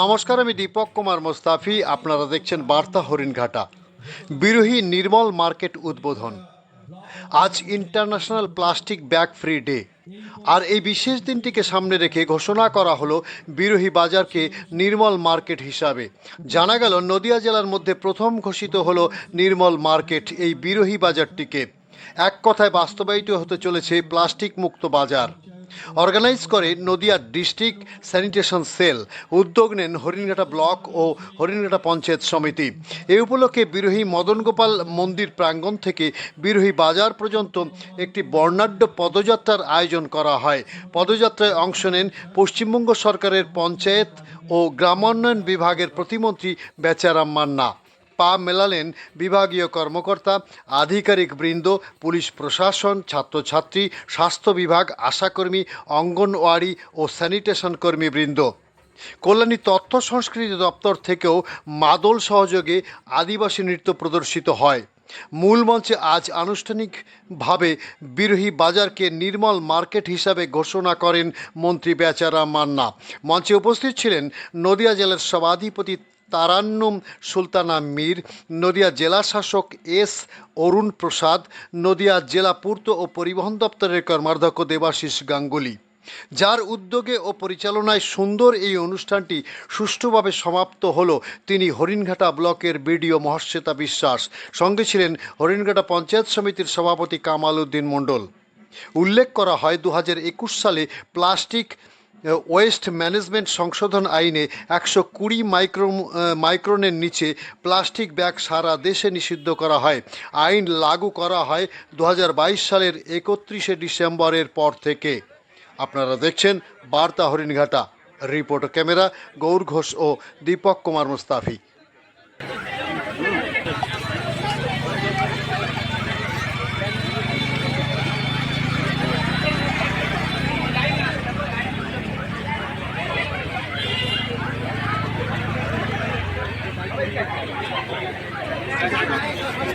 নমস্কার, আমি দীপক কুমার মোস্তাফি। আপনারা দেখছেন বার্তা হরিণঘাটা বিরোহী নির্মল মার্কেট উদ্বোধন। আজ international plastic bag free day. আর এই বিশেষ দিনটিকে সামনে রেখে ঘোষণা করা হলো বিরোহী বাজারকে নির্মল মার্কেট হিসাবে। জানা গেল, নদিয়া জেলার মধ্যে প্রথম ঘোষিত হলো নির্মল মার্কেট এই বিরোহী বাজারটিকে। এক কথায় বাস্তবায়িত হতে চলেছে প্লাস্টিক মুক্ত বাজার। অর্গানাইজ করে নদিয়া ডিস্ট্রিক্ট স্যানিটেশন সেল উদ্যোগ নেন হরিণঘাটা ব্লক ও হরিণঘাটা পঞ্চায়েত সমিতি। এ উপলক্ষে বিরোহী মদন গোপাল মন্দির প্রাঙ্গণ থেকে বিরোহী বাজার পর্যন্ত একটি বর্ণাঢ্য পদযাত্রার আয়োজন করা হয়। পদযাত্রায় অংশ নেন পশ্চিমবঙ্গ সরকারের পঞ্চায়েত ও গ্রামোন্নয়ন বিভাগের প্রতিমন্ত্রী বেচারাম মান্না। পা মেলালেন বিভাগীয় কর্মকর্তা, আধিকারিক বৃন্দ, পুলিশ প্রশাসন, ছাত্রছাত্রী, স্বাস্থ্য বিভাগ, আশাকর্মী, অঙ্গনওয়াড়ি ও স্যানিটেশন কর্মী বৃন্দ। কল্যাণী তথ্য সংস্কৃতি দপ্তর থেকেও মাদল সহযোগে আদিবাসী নৃত্য প্রদর্শিত হয়। মূল মঞ্চে আজ আনুষ্ঠানিকভাবে বিরোহী বাজারকে নির্মল মার্কেট হিসাবে ঘোষণা করেন মন্ত্রী বেচারাম মান্না। মঞ্চে উপস্থিত ছিলেন নদিয়া জেলার সভাধিপতি তারান্নুম, সুলতানা মীর, নদিয়া জেলা শাসক এস. অরুণ প্রসাদ, নদিয়া জেলা পূর্ত ও পরিবহন দপ্তরের কর্মাধ্যক্ষ দেবাশিস গাঙ্গুলি। যার উদ্যোগে ও পরিচালনায় সুন্দর এই অনুষ্ঠানটি সুষ্ঠুভাবে সমাপ্ত হলো, তিনি হরিণঘাটা ব্লকের বিডিও মহর্ষেতা বিশ্বাস। সঙ্গে ছিলেন হরিণঘাটা পঞ্চায়েত সমিতির সভাপতি কামাল উদ্দিন মণ্ডল। উল্লেখ করা হয় দু হাজার একুশ সালে প্লাস্টিক ওয়েস্ট ম্যানেজমেন্ট সংশোধন আইনে একশো কুড়ি মাইক্রো মাইক্রোনের নিচে প্লাস্টিক ব্যাগ সারা দেশে নিষিদ্ধ করা হয়। আইন লাগু করা হয় দু হাজার বাইশ সালের একত্রিশে ডিসেম্বরের পর থেকে। আপনারা দেখছেন বার্তা হরিণঘাটা। রিপোর্ট ক্যামেরা গৌর ঘোষ ও দীপক কুমার মুস্তাফি। Thank you.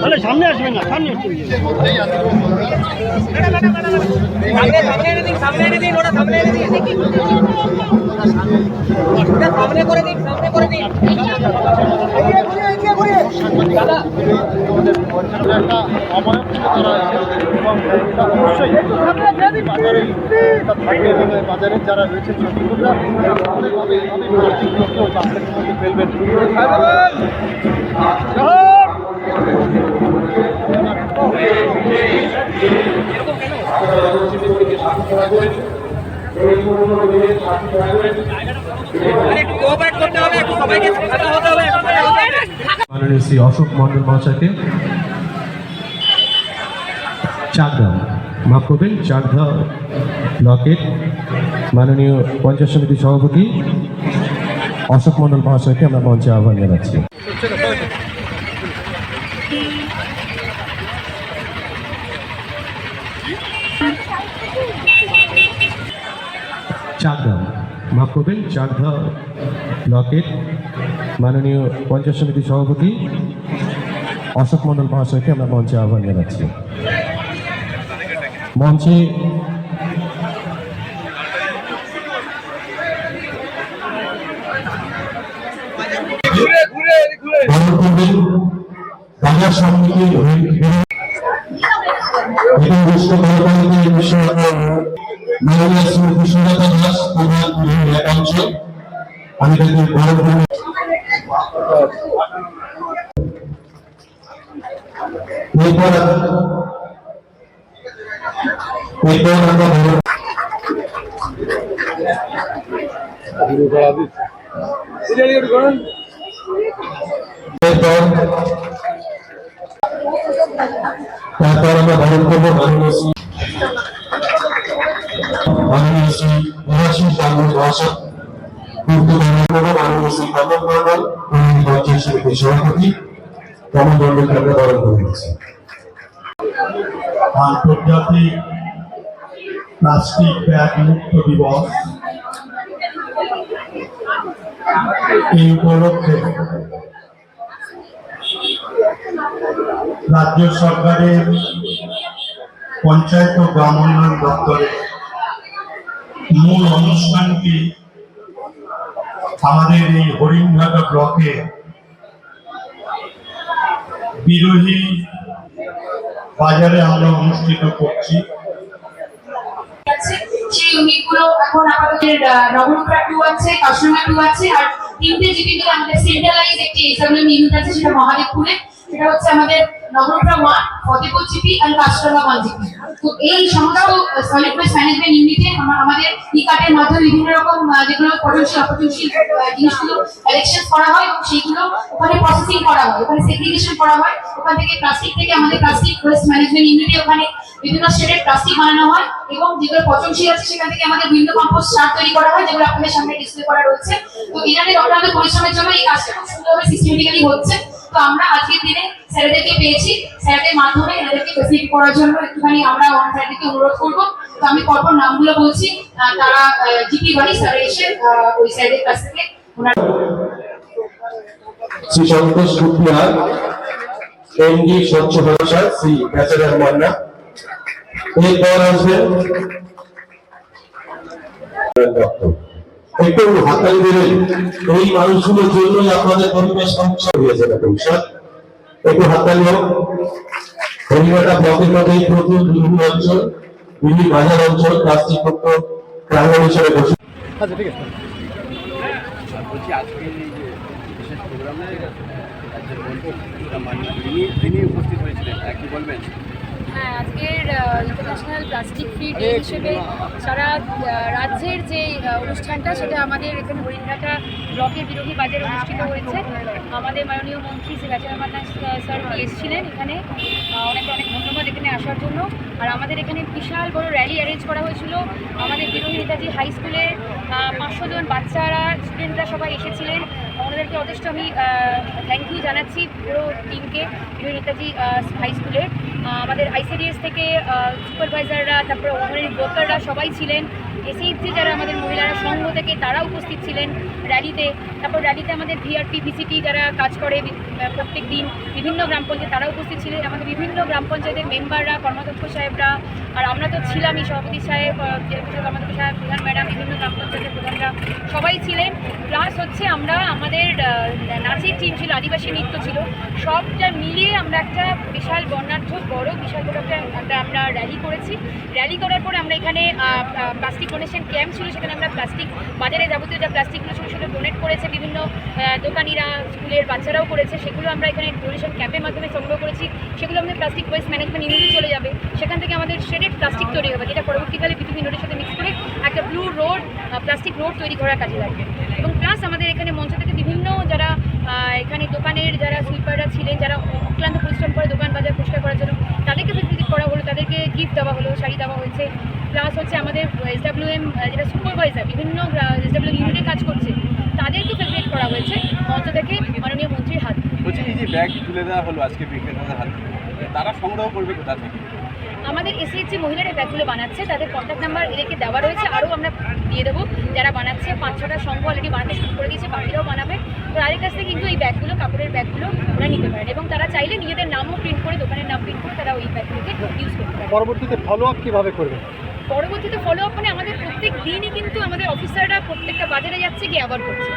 তাহলে সামনে আসবেন না সামনে সামনে সামনে সামনে ওটা সামনে সামনে করে সামনে করে দাদা অবশ্যই বাজারে যারা মানে মাননীয় শ্রী অশোক মন্ডল মহাশয়কে চাকদা করবেন, চাকদা ব্লকের মাননীয় পঞ্চায়েত সমিতির সভাপতি অশোক মন্ডল মহাশয়কে আমরা মঞ্চে আহ্বান জানাচ্ছি। চাকদা করবেন, চাকদা ব্লকের মাননীয় পঞ্চায়েত সমিতির সভাপতি অশোক মন্ডল মহাশয়কে আমরা মঞ্চে আহ্বান জানাচ্ছি। মঞ্চে বাজার সমিতি বিশ্ব দাস প্রধান একাংশ আমি এরপর এরপর আমরা বলব- এরপর তারপর আমরা বরণ করব শ্রী মাননীয় শ্রী বাংলা ভাষা মাননীয় কমল মন্ডল সভাপতি কমল মন্ডলকে আমরা বরণ করে নিচ্ছি আন্তর্জাতিক প্লাস্টিক ব্যাগ মুক্ত দিবস। এই উপলক্ষে রাজ্য সরকারের পঞ্চায়েত ও গ্রাম উন্নয়ন দপ্তরের মূল অনুষ্ঠানটি আমাদের এই হরিণঘাটা ব্লকে বিরোহী বাজারে আমরা অনুষ্ঠিত করছি। সেই ইউনিটগুলো এখন আমাদের নবরূপা টু আছে কাস্টমার আছে, আর তিনটে কিন্তু আমাদের সেন্ট্রালাইজ একটি এক্সামিনার ইউনিট আছে, সেটা মহাদেবপুরে। সেটা হচ্ছে আমাদের তো এই ম্যানেজমেন্ট আমাদের বিভিন্ন রকম যেগুলো করা হয় এবং ওখানে প্রসেসিং করা হয়। ওখানে করা হয়। ওখান থেকে প্লাস্টিক থেকে আমাদের ম্যানেজমেন্ট ওখানে বিভিন্ন শেডের প্লাস্টিক বানানো হয় এবং যেগুলো পচনশীল আছে সেখান থেকে আমাদের কম্পোস্ট তৈরি করা হয় যেগুলো আপনাদের সামনে ডিসপ্লে করা রয়েছে। তো পরিশ্রমের জন্য এই সুন্দরভাবে হচ্ছে। তো আমরা আজকের দিনে স্যারেদেরকে পেয়েছি। স্যারদের মাধ্যমে এনাদেরকে ফেসিলিটি করার জন্য একটুখানি আমরা স্যারদেরকে অনুরোধ করব। তো আমি পরপর নামগুলো বলছি। তারা জিপি বাড়ি স্যার এসে ওই স্যারদের কাছ থেকে শ্রী সন্তোষ গুপ্তিয়ার, এমডি স্বচ্ছ ব্যবসা শ্রী ব্যাচেলার মান্না। এরপর আসবেন একটু হাততালি দেবেন এই মানুষগুলোর জন্যই আপনাদের পরিবেশ সমস্যা হয়েছে না ভবিষ্যৎ একটু হাততালি হোক। হরিঘাটা ব্লকের মধ্যেই প্রচুর বিভিন্ন অঞ্চল বিভিন্ন বাজার অঞ্চল প্লাস্টিক মুক্ত প্রাঙ্গণ হিসেবে ঘোষিত আচ্ছা ঠিক আছে। বলছি আজকে এই যে বিশেষ প্রোগ্রামে তিনি তিনি উপস্থিত হয়েছিলেন আর কি বলবেন? হ্যাঁ আজকের ইন্টারন্যাশনাল প্লাস্টিক ফ্রি ডে হিসেবে সারা রাজ্যের যে অনুষ্ঠানটা সেটা আমাদের এখানে হরিণঘাটা ব্লকের বিরোধী বাজারে অনুষ্ঠিত হয়েছে। আমাদের মাননীয় মন্ত্রী শ্রী রাজারাম মান্না স্যার এসেছিলেন এখানে। অনেক অনেক ধন্যবাদ এখানে আসার জন্য। আর আমাদের এখানে বিশাল বড় র্যালি অ্যারেঞ্জ করা হয়েছিল। আমাদের বিরোধী নেতাজি হাই স্কুলের পাঁচশো জন বাচ্চারা স্টুডেন্টরা সবাই এসেছিলেন। আমাদের যথেষ্ট আমি থ্যাংক ইউ জানাচ্ছি পুরো টিমকে বিরোধী নেতাজি হাই স্কুলের আমাদের আইসিডিএস থেকে সুপারভাইজাররা তারপরে অঙ্গনের ব্রোকাররা সবাই ছিলেন। এসএইচজি যারা আমাদের মহিলারা সংঘ থেকে, তারা উপস্থিত ছিলেন র্যালিতে তারপর র্যালিতে আমাদের ভিআরপি ভিসিটি যারা কাজ করে প্রত্যেক দিন বিভিন্ন গ্রাম পঞ্চায়েত, তারা উপস্থিত ছিলেন। আমাদের বিভিন্ন গ্রাম পঞ্চায়েতের মেম্বাররা কর্মাধ্যক্ষ সাহেবরা, আর আমরা তো ছিলামই, সভাপতি সাহেব কর্মাধ্যক্ষ সাহেব, প্রধান ম্যাডাম, বিভিন্ন গ্রাম পঞ্চায়েতের প্রধানরা সবাই ছিলেন। প্লাস হচ্ছে আমরা, আমাদের নাচের টিম ছিল, আদিবাসী নৃত্য ছিল। সবটা মিলিয়ে আমরা একটা বিশাল বর্ণাঢ্য, বড় বিশাল বড় একটা আমরা র্যালি করেছি। র্যালি করার পর আমরা এখানে প্লাস্টিক ডোনেশন ক্যাম্প ছিল। সেখানে আমরা প্লাস্টিক বাজারে যাবতীয় যা প্লাস্টিকগুলো ছিল সেগুলো ডোনেট করেছে। বিভিন্ন দোকানিরা, স্কুলের বাচ্চারাও করেছে। সেগুলো আমরা এখানে ডোনেশন ক্যাম্পের মাধ্যমে সংগ্রহ করেছি। সেগুলো আমাদের প্লাস্টিক ওয়েস্ট ম্যানেজমেন্ট ইউনিটে চলে যাবে। সেখান থেকে আমাদের শেডেড প্লাস্টিক তৈরি হবে, যেটা পরবর্তীকালে পৃথিবী নোটের সাথে মিক্স করে একটা ব্লু রোড প্লাস্টিক রোড তৈরি করার কাজে লাগবে। এবং প্লাস আমাদের এখানে মঞ্চ থেকে বিভিন্ন যারা এখানে দোকানের যারা সুইপাররা ছিলেন, যারা অক্লান্ত পরিশ্রম করে দোকান বাজার পরিষ্কার করার জন্য, তাদেরকে ফেসিলিটি করা হলো, তাদেরকে গিফট দেওয়া হলো, শাড়ি দেওয়া হয়েছে। প্লাস হচ্ছে আমাদের এসডাব্লিউএম যেটা সুপারভাইজার বিভিন্ন এসডাব্লিউ ইউনিটে কাজ করছে, তাদেরকে ফেসিলিট করা হয়েছে মঞ্চ থেকে মাননীয় মন্ত্রীর হাত। বলছি, এই যে ব্যাগ তুলে দেওয়া হলো আজকে বিক্রেতাদের হাতে তারা সংগ্রহ করবে কোথা থেকে? আমাদের এসএইচজি মহিলারা ব্যাগগুলো বানাচ্ছে, তাদের কন্ট্যাক্ট নাম্বার এদেরকে দেওয়া রয়েছে, আরও আমরা দিয়ে দেবো, যারা বানাচ্ছে, পাঁচ ছটা সংঘ অলরেডি বানাতে শুরু করে দিয়েছে, বাকিরাও বানাবে। তো তাদের কাছ থেকে কিন্তু এই ব্যাগগুলো, কাপড়ের ব্যাগগুলো ওরা নিতে পারেন এবং তারা চাইলে নিজেদের নামও প্রিন্ট করে, দোকানের নাম প্রিন্ট করে তারা ওই ব্যাগগুলোকে ইউজ করতে পারে। পরবর্তীতে ফলো আপ কীভাবে করবে? পরবর্তীতে ফলো আপ মানে আমাদের প্রত্যেক দিনই কিন্তু আমাদের অফিসাররা প্রত্যেকটা বাজারে যাচ্ছে গিয়ে অ্যাওয়ার্ড করছে।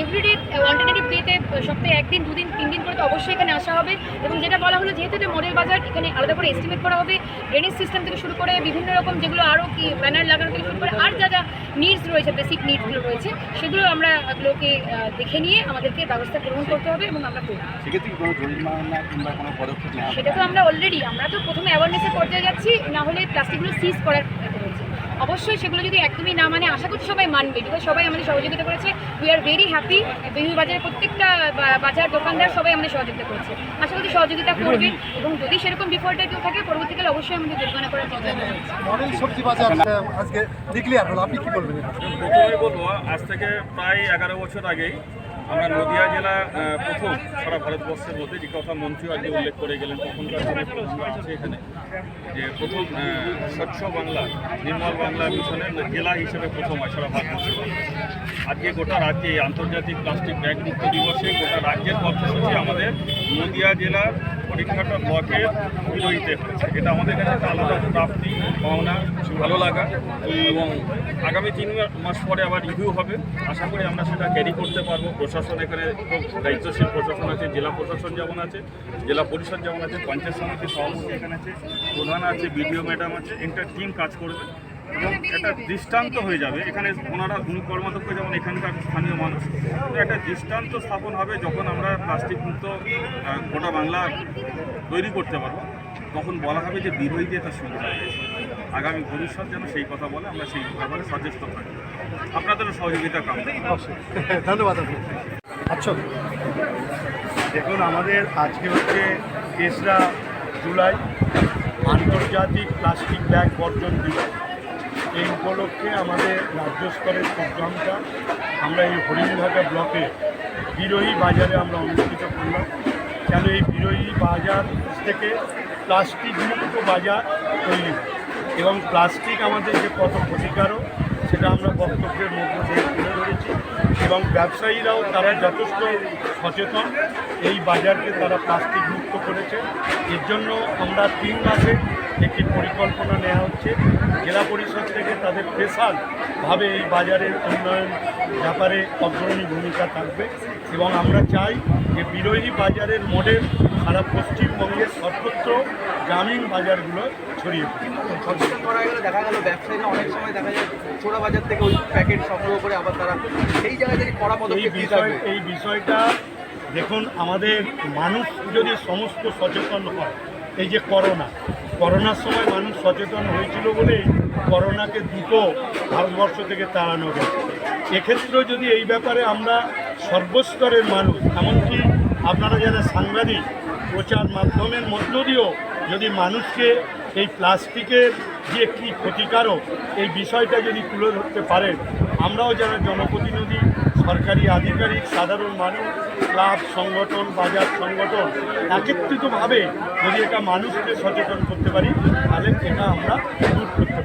এভরিডে অল্টারনেটিভ ডেতে সপ্তাহে একদিন দুদিন তিন দিন করে তো অবশ্যই এখানে আসা হবে। এবং যেটা বলা হলো যেহেতু এটা মডেল বাজার এখানে আলাদা করে এস্টিমেট করা হবে। ড্রেনেজ সিস্টেম থেকে শুরু করে বিভিন্ন রকম যেগুলো আরও কি ব্যানার লাগানো থেকে শুরু করে আর যা যা নিডস রয়েছে বেসিক নিডসগুলো রয়েছে সেগুলো আমরা এগুলোকে দেখে নিয়ে আমাদেরকে ব্যবস্থা গ্রহণ করতে হবে এবং আমরা করব? সেটা তো আমরা অলরেডি আমরা তো প্রথমে অ্যাওয়ারনেসের পর্যায়ে যাচ্ছি না হলে প্লাস্টিকগুলো সিজ করার অবশ্যই সেগুলো যদি একদমই না মানে আশা করছি সবাই মানবে। বিকজ সবাই আমাদের সহযোগিতা করেছে। উই আর ভেরি হ্যাপি বিভিন্ন বাজারের প্রত্যেকটা বা- বাজার দোকানদার সবাই আমাদের সহযোগিতা করেছে। আশা করি সহযোগিতা করবেন এবং যদি সেরকম ডিফল্টার কেউ থাকে পরবর্তীকালে অবশ্যই আমাদের জরিমানা করার মডেল সবজি বাজার আজকে ডিক্লিয়ার হলো। আপনি কি বলবেন? প্রথমে বলব আজ থেকে প্রায় এগারো বছর আগেই আমরা নদিয়া জেলা প্রথম সারা ভারতবর্ষের মধ্যে যে কথা মন্ত্রী আজকে উল্লেখ করে গেলেন, তখনকার আছে এখানে, যে প্রথম স্বচ্ছ বাংলা, নির্মল বাংলা মিশনের জেলা হিসেবে প্রথম হয় সারা ভারতবর্ষের আজকে গোটা রাজ্যে আন্তর্জাতিক প্লাস্টিক ব্যাগ মুক্ত দিবসে গোটা রাজ্যের কর্মসূচি আমাদের নদিয়া জেলার পরীক্ষাটা ব্লকের বিরোধীতে হচ্ছে এটা আমাদের কাছে একটা আলাদা প্রাপ্তি পাওনা ভালো লাগা। এবং আগামী তিন মাস পরে আবার রিভিউ হবে। আশা করি আমরা সেটা ক্যারি করতে পারব। প্রশাসন এখানে খুব দায়িত্বশীল প্রশাসন আছে, জেলা প্রশাসন যেমন আছে, জেলা পরিষদ যেমন আছে, পঞ্চায়েত সমিতি সভাপতি এখানে আছে, প্রধান আছে বিডিও ম্যাডাম আছে, একটা টিম কাজ করবে। এবং একটা দৃষ্টান্ত হয়ে যাবে। এখানে ওনারা কর্মাধ্যক্ষ যেমন এখানকার স্থানীয় মানুষ একটা দৃষ্টান্ত স্থাপন হবে যখন আমরা প্লাস্টিক মুক্ত গোটা বাংলা তৈরি করতে পারব। তখন বলা হবে যে বিরোধীদের তার সুবিধা হয়েছে আগামী ভবিষ্যৎ যেন সেই কথা বলে আমরা সেই ব্যাপারে সচেষ্ট থাকি। আপনাদেরও সহযোগিতা কামনা ধন্যবাদ আচ্ছা দেখুন আমাদের আজকে হচ্ছে তেসরা জুলাই আন্তর্জাতিক প্লাস্টিক ব্যাগ বর্জন দিবস। এই উপলক্ষে আমাদের রাজ্য স্তরের প্রোগ্রামটা আমরা এই হরিণঘাটা ব্লকে বিরোহী বাজারে আমরা অনুষ্ঠিত করলাম। কেন এই বিরোহী বাজার থেকে প্লাস্টিক মুক্ত বাজার তৈরি এবং প্লাস্টিক আমাদের যে কত ক্ষতিকারক সেটা আমরা বক্তব্যের মধ্যে দিয়ে তুলে ধরেছি এবং ব্যবসায়ীরাও তারা যথেষ্ট সচেতন। এই বাজারকে তারা প্লাস্টিক মুক্ত করেছে। এর জন্য আমরা তিন মাসে একটি পরিকল্পনা নেওয়া হচ্ছে। জেলা পরিষদ থেকে তাদের স্পেশালভাবে এই বাজারের উন্নয়ন ব্যাপারে অগ্রণী ভূমিকা থাকবে এবং আমরা চাই যে বিরোধী বাজারের মডেল সারা পশ্চিমবঙ্গের সর্বত্র গ্রামীণ বাজারগুলো ছড়িয়ে পড়ে সচেতন করা গেলে দেখা গেল ব্যবসায়ীরা অনেক সময় দেখা যায় ছোড়া বাজার থেকে ওই প্যাকেট সংগ্রহ করে আবার তারা সেই জায়গায় থেকে এই পদক্ষেপ বিষয় এই বিষয়টা দেখুন আমাদের মানুষ যদি সমস্ত সচেতন হয় এই যে করোনা। করোনার সময় মানুষ সচেতন হয়েছিল বলেই করোনাকে দ্রুত ভারতবর্ষ থেকে তাড়ানো গেছে। এক্ষেত্রেও যদি এই ব্যাপারে আমরা সর্বস্তরের মানুষ, এমনকি আপনারা যারা সাংবাদিক প্রচার মাধ্যমের মধ্য দিয়েও যদি মানুষকে এই প্লাস্টিকের যে কী ক্ষতিকারক এই বিষয়টা যদি তুলে ধরতে পারেন, আমরাও যারা জনপ্রতিনিধি, সরকারি আধিকারিক, সাধারণ মানুষ ক্লাব সংগঠন, বাজার সংগঠন একত্রিতভাবে যদি এটা মানুষকে সচেতন করতে পারি, তাহলে এটা আমরা দূর করতে